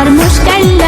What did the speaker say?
তার মুস্কান